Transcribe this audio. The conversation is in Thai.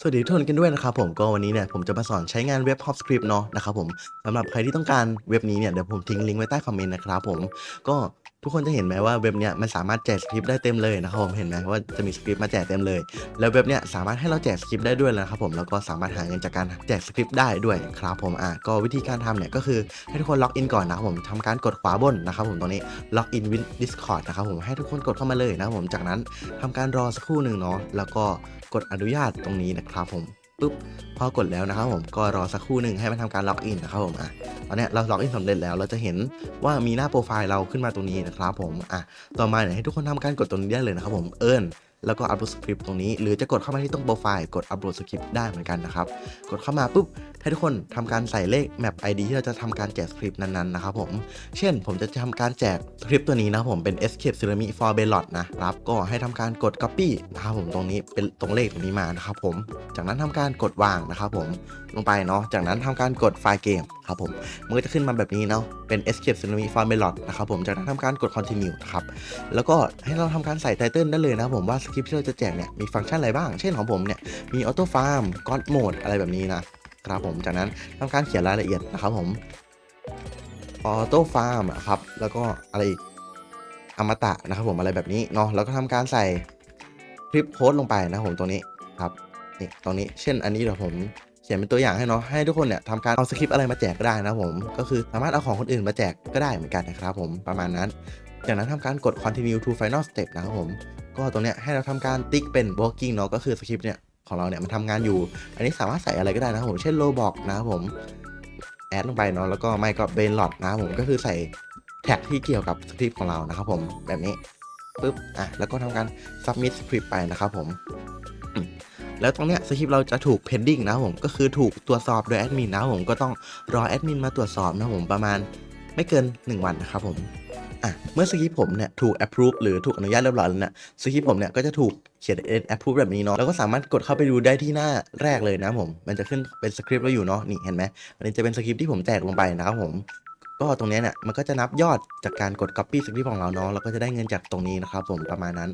สวัสดีทุกคนกันด้วยนะครับผมก็วันนี้เนี่ยผมจะมาสอนใช้งานเว็บ HopScript เนาะนะครับผมสำหรับใครที่ต้องการเว็บนี้เนี่ยเดี๋ยวผมทิ้งลิงก์ไว้ใต้คอมเมนต์นะครับผมก็ ทุกคนจะเห็นไหมว่าเว็บเนี้ยมันสามารถแจกสคริปต์ได้เต็มเลยนะครับผมเห็นไหมว่าจะมีสคริปต์มาแจกเต็มเลย แล้วเว็บเนี้ยสามารถให้เราแจกสคริปต์ได้ด้วยนะครับผมแล้วก็สามารถหาเงินจากการแจกสคริปต์ได้ด้วยครับผมอะก็วิธีการทำเนี่ยก็คือให้ทุกคนล็อกอินก่อนนะครับผมทำการกดขวาบนนะครับผมตรงนี้ล็อกอินวิน Discord นะครับผมให้ทุกคนกดเข้ามาเลยนะครับผมจากนั้นทำการรอสักครู่หนึ่งเนาะแล้วก็กดอนุญาตตรงนี้นะครับผม ปุ๊บพอกดแล้วนะครับผมก็รอสักครู่หนึ่งให้มันทำการล็อกอินนะครับผมอะตอนนี้เราล็อกอินสำเร็จแล้วเราจะเห็นว่ามีหน้าโปรไฟล์เราขึ้นมาตรงนี้นะครับผมอะต่อมาเนี่ยให้ทุกคนทำการกดตรงนี้ได้เลยนะครับผมเอิญ แล้วก็อัปโหลดสคริปต์ตรงนี้ หรือจะกดเข้ามาที่ตรงโปรไฟล์ กดอัปโหลดสคริปต์ได้เหมือนกันนะครับ กดเข้ามาปุ๊บ ให้ทุกคนทำการใส่เลขแมป ID ที่เราจะทำการแจกสคริปต์นั้นๆนะครับผม เช่น ผมจะทำการแจกสคริปต์ตัวนี้นะผมเป็น escape ceramic for belot นะครับ ก็ให้ทำการกด copy นะครับผมตรงนี้เป็นตรงเลขตรงนี้มานะครับผม จากนั้นทำการกดวางนะครับผม ลงไปเนาะ จากนั้นทำการกดไฟล์เกมครับผมมันก็จะขึ้นมาแบบนี้เนาะ เป็น escape ceramic for belot นะครับผม จากนั้นทำการกด continue นะครับ แล้วก็ให้เราทำการใส่ไตเติลได้เลยนะผมว่าคริปต์ที่เราจะแจกเนี่ยมีฟังก์ชันอะไรบ้าง เช่นของผมเนี่ยมี auto farm god mode อะไรแบบนี้นะครับผมจากนั้นทำการเขียนรายละเอียดนะครับผมออโต้ฟาร์มครับแล้วก็อะไรอีกอมตะนะครับผมอะไรแบบนี้เนาะแล้วก็ทำการใส่คลิปโค้ดลงไปนะครับผมตรงนี้ครับนี่ตรงนี้เช่นอันนี้เดี๋ยวผมเขียนเป็นตัวอย่างให้เนาะให้ทุกคนเนี่ยทำการเอาสคริปต์อะไรมาแจกก็ได้นะครับผมก็คือสามารถเอาของคนอื่นมาแจกก็ได้เหมือนกันนะครับผมประมาณนั้น จากนั้นทำการกด continue to final step นะครับผม ก็ตรงเนี้ยให้เราทำการติ๊กเป็น working เนาะก็คือสคริปต์เนี่ยของเราเนี่ยมันทำงานอยู่ อันนี้สามารถใส่อะไรก็ได้นะครับผม เช่น roblox นะครับผม แอดลงไปเนาะแล้วก็ไม่ก็เบนหลอดนะครับผมก็คือใส่แท็กที่เกี่ยวกับสคริปต์ของเรานะครับผมแบบนี้ปุ๊บอะแล้วก็ทำการ submit script ไปนะครับผมแล้วตรงเนี้ยสคริปต์เราจะถูก pending นะครับผมก็คือถูกตรวจสอบโดยแอดมินนะครับผมก็ต้องรอแอดมินมาตรวจสอบนะครับผมประมาณไม่เกิน 1 วันนะครับผม อะเมื่อสคริปผมเนี่ยถูก approve หรือถูกอนุญาตเรียบร้อยแล้วเนี่ยสคริปผมเนี่ยก็จะถูกเขียน approve แบบนี้เนาะแล้วก็สามารถกดเข้าไปดูได้ที่หน้าแรกเลยนะผม มันจะขึ้นเป็นสคริปต์เราอยู่เนาะนี่เห็นไหมอันนี้จะเป็นสคริปต์ที่ผมแจกลงไปนะครับผมก็ตรงนี้เนี่ยมันก็จะนับยอดจากการกด copy สคริปต์ของเราเนาะแล้วก็จะได้เงินจากตรงนี้นะครับผมประมาณนั้น